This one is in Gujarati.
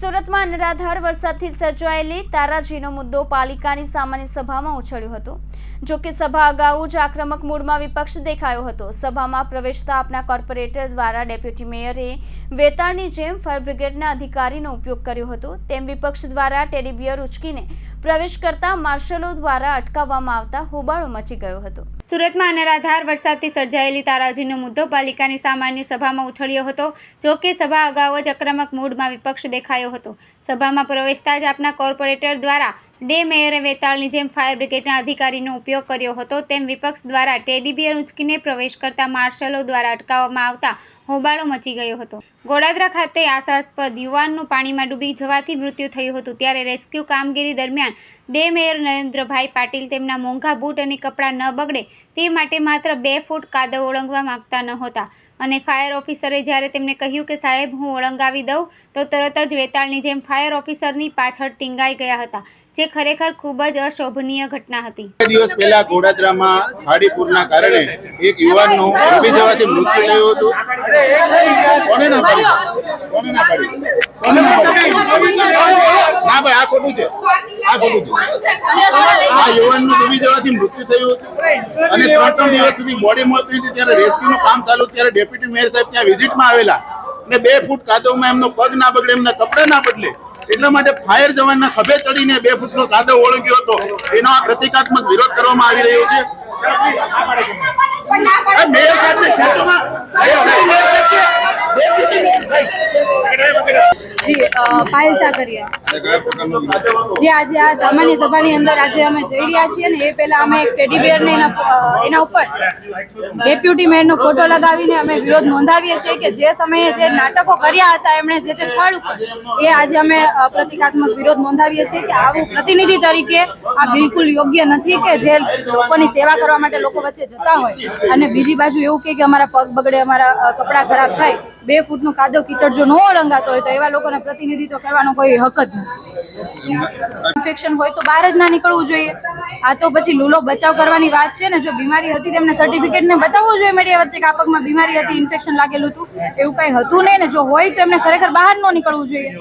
સુરતમાં અનરાધાર વરસાદથી સર્જાયેલી તારાજીનો મુદ્દો પાલિકાની સામાન્ય સભામાં ઉછળ્યો હતો. જો કે સભા અગાઉ જ આક્રમક મૂડમાં વિપક્ષ દેખાયો હતો. સભામાં પ્રવેશતા આપના કોર્પોરેટર દ્વારા ડેપ્યુટી મેયરે વેતાળની જેમ ફાયર બ્રિગેડના અધિકારીનો ઉપયોગ કર્યો હતો. તેમ વિપક્ષ દ્વારા ટેડીબિયર ઉચકીને પ્રવેશ કરતા માર્શલો દ્વારા અટકાવવામાં આવતા હોબાળો મચી ગયો હતો. સુરતમાં અનરાધાર વરસાદથી સર્જાયેલી તારાજીનો મુદ્દો પાલિકાની સામાન્ય સભામાં ઉછળ્યો હતો, જો કે સભા અગાઉ જ આક્રમક મૂડમાં વિપક્ષ દેખાયો હતો. સભામાં પ્રવેશતા જ આપના કોર્પોરેટર દ્વારા ડે મેયરે વેતાળની જેમ ફાયર બ્રિગેડના અધિકારીનો ઉપયોગ કર્યો હતો, તેમ વિપક્ષ દ્વારા ટેડી બિયર ઉંચકીને પ્રવેશ કરતા માર્શલો દ્વારા અટકાવવામાં આવતા હોબાળો મચી ગયો હતો. ગોડાદરા ખાતે આશાસ્પદ યુવાનનું પાણીમાં ડૂબી જવાથી મૃત્યુ થયું હતું. ત્યારે રેસ્ક્યુ કામગીરી દરમિયાન ડે મેયર નરેન્દ્રભાઈ પાટીલ તેમના મોંઘા બૂટ અને કપડાં ન બગડે તે માટે માત્ર બે ફૂટ કાદવ ઓળંગવા માંગતા નહોતા અને ફાયર ઓફિસરે જ્યારે તેમને કહ્યું કે, સાહેબ, હું ઓળંગાવી દઉં, તો તરત જ વેતાળની જેમ ફાયર ઓફિસરની પાછળ ટીંગાઈ ગયા હતા. જે ખરેખર ખૂબ જ અશોભનીય ઘટના હતી. દિવસ પહેલા ગોડાદરામાં હાડીપુરના કારણે એક યુવાનનું ડૂબી જવાથી મૃત્યુ થયું હતું. ના ભાઈ, આ ખોટું છે. આ ખોટું છે. આ યુવાનનું ડૂબી જવાથી મૃત્યુ થયું હતું. અને ત્રણ ત્રણ દિવસ સુધી બોડી મળતી હતી. ત્યારે રેસ્ક્યુનું કામ ચાલુ ત્યારે ડેપ્યુટી મેયર સાહેબ ત્યાં વિઝિટમાં આવેલા. ને બે ફૂટ કાદવમાં એમનો પગ ના બગડે, એમના કપડા ના બદલે એટલા માટે ફાયર જવાનના ખભે ચડીને બે ફૂટનો કાદવ ઓળંગ્યો હતો. એનો આ પ્રતિકાત્મક વિરોધ કરવામાં આવી રહ્યો છે. મેયર સાહેબને પાયલ સાકરિયા જે આજે આ સામાન્ય સભાની અંદર આજે અમે જઈ રહ્યા છીએ ને એ પહેલા અમે એક ટેડી બેર ને એના ઉપર ડેપ્યુટી મેયરનો ફોટો લગાવીને અમે વિરોધ નોંધાવીએ છીએ કે જે સમયે જે નાટકો કર્યા હતા એમણે જે તે સ્થળ ઉપર, એ આજે અમે પ્રતિકાત્મક વિરોધ નોંધાવીએ છીએ કે આવું પ્રતિનિધિ તરીકે આ બિલકુલ યોગ્ય નથી કે જે લોકોની સેવા કરવા માટે લોકો વચ્ચે જતા હોય. અને બીજી બાજુ એવું કે અમારા પગ બગડે, અમારા કપડાં ખરાબ થાય બે ફૂટનું કાદવ કીચડ જો ન ઓળંગાતો હોય તો એવા લોકોને પ્રતિનિધિત્વ કરવાનો કોઈ હક જ નથી. ઇન્ફેક્શન હોય તો બહાર જ ના નીકળવું જોઈએ. આ તો પછી લૂલો બચાવ કરવાની વાત છે ને, જો બીમારી હતી તેમને સર્ટિફિકેટ ને બતાવવું જોઈએ મીડિયા વચ્ચે કે પગમાં બીમારી હતી ઇન્ફેક્શન લાગેલું હતું, એવું કઈ હતું નહીં ને, જો હોય તો એમને ખરેખર બહાર ન નીકળવું જોઈએ.